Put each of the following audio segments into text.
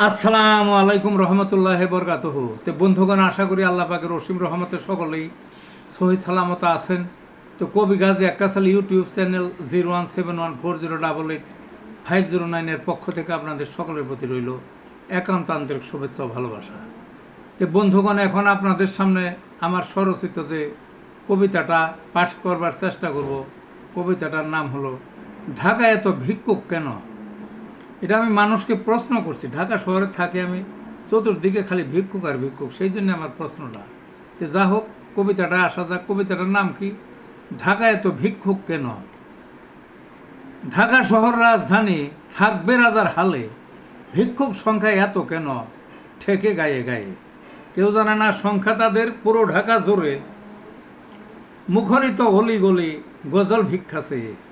আসসালামু আলাইকুম রহমতুল্লাহ বরকাতহ। তো বন্ধুগণ, আশা করি আল্লাহ পাকের রসিম রহমতে সকলেই সহি সালামত আছেন। তো কবি Gazi একাশাল YouTube channel zero one seven one four zero double eight five zero নাইনের পক্ষ থেকে আপনাদের সকলের প্রতি রইল একান্ত আন্তরিক শুভেচ্ছা ভালোবাসা। তো বন্ধুগণ, এখন আপনাদের সামনে আমার স্বরচিত যে কবিতাটা পাঠ করবার চেষ্টা করব, কবিতাটার নাম হলো, ঢাকায় এত ভিক্ষুক কেন? এটা আমি মানুষকে প্রশ্ন করছি। ঢাকা শহরে থাকে আমি, চতুর্দিকে খালি ভিক্ষুক আর ভিক্ষুক, সেই জন্য আমার প্রশ্নটা। যে যা হোক, কবিতাটা আসা যাক, কবিতাটার নাম কি? ঢাকা এত ভিক্ষুক কেন? ঢাকা শহর রাজধানী, থাকবে রাজার হালে। ভিক্ষুক সংখ্যা এত কেন? ঠেকে গায়ে গায়ে। কেউ জানে না সংখ্যা তাদের, পুরো ঢাকা জুড়ে। মুখরিত হলি গলি, গজল ভিক্ষা চেয়ে।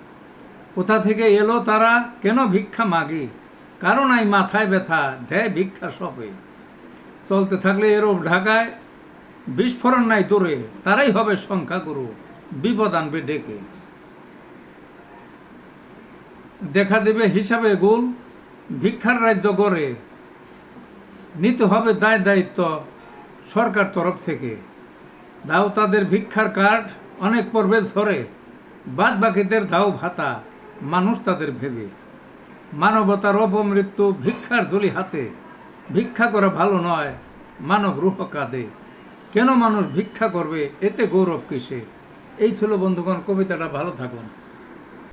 কোথা থেকে এলো তারা কেন ভিক্ষা মাগে? কারণ এই মাথায় ব্যথা, দেয় ভিক্ষা সপে চলতে থাকলে এরূপ ঢাকায় বিস্ফোরণ নাই তোরে তারাই হবে সংখ্যা গুরু বিপদ আনবে ডেকে। দেখা দেবে হিসাবে গোল, ভিক্ষার রাজ্য গড়ে। নিতে হবে দায় দায়িত্ব সরকার তরফ থেকে। দাও তাদের ভিক্ষার কার্ড, অনেক পর্বে ঝরে। বাদ বাকিদের দাও ভাতা। মানুষ তাদের ভেবে মানবতার অপমৃত্যু ভিক্ষার জলি হাতে। ভিক্ষা করা ভালো নয়, মানব রূহ কাঁদে। কেন মানুষ ভিক্ষা করবে? এতে গৌরব কিসে? এই ছিল বন্ধুগণ, কবিতাটা ভালো থাকুন।